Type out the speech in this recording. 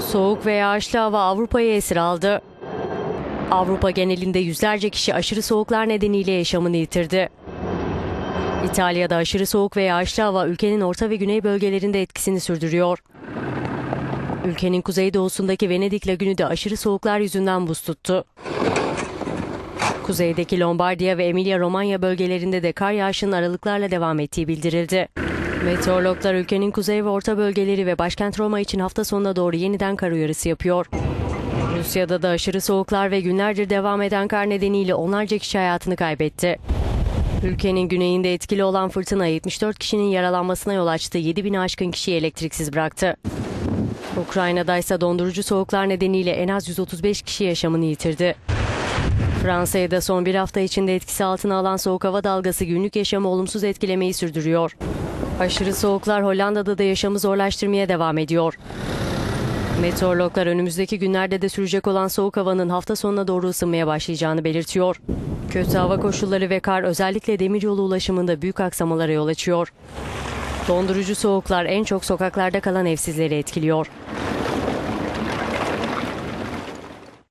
Soğuk ve yağışlı hava Avrupa'yı esir aldı. Avrupa genelinde yüzlerce kişi aşırı soğuklar nedeniyle yaşamını yitirdi. İtalya'da aşırı soğuk ve yağışlı hava ülkenin orta ve güney bölgelerinde etkisini sürdürüyor. Ülkenin kuzeydoğusundaki Venedik lagünü de aşırı soğuklar yüzünden buz tuttu. Kuzeydeki Lombardiya ve Emilia-Romanya bölgelerinde de kar yağışının aralıklarla devam ettiği bildirildi. Meteorologlar ülkenin kuzey ve orta bölgeleri ve başkent Roma için hafta sonuna doğru yeniden kar uyarısı yapıyor. Rusya'da da aşırı soğuklar ve günlerdir devam eden kar nedeniyle onlarca kişi hayatını kaybetti. Ülkenin güneyinde etkili olan fırtına 74 kişinin yaralanmasına yol açtı, 7000 aşkın kişiyi elektriksiz bıraktı. Ukrayna'da ise dondurucu soğuklar nedeniyle en az 135 kişi yaşamını yitirdi. Fransa'yı da son bir hafta içinde etkisi altına alan soğuk hava dalgası günlük yaşamı olumsuz etkilemeyi sürdürüyor. Aşırı soğuklar Hollanda'da da yaşamı zorlaştırmaya devam ediyor. Meteorologlar önümüzdeki günlerde de sürecek olan soğuk havanın hafta sonuna doğru ısınmaya başlayacağını belirtiyor. Kötü hava koşulları ve kar özellikle demiryolu ulaşımında büyük aksamalara yol açıyor. Dondurucu soğuklar en çok sokaklarda kalan evsizleri etkiliyor.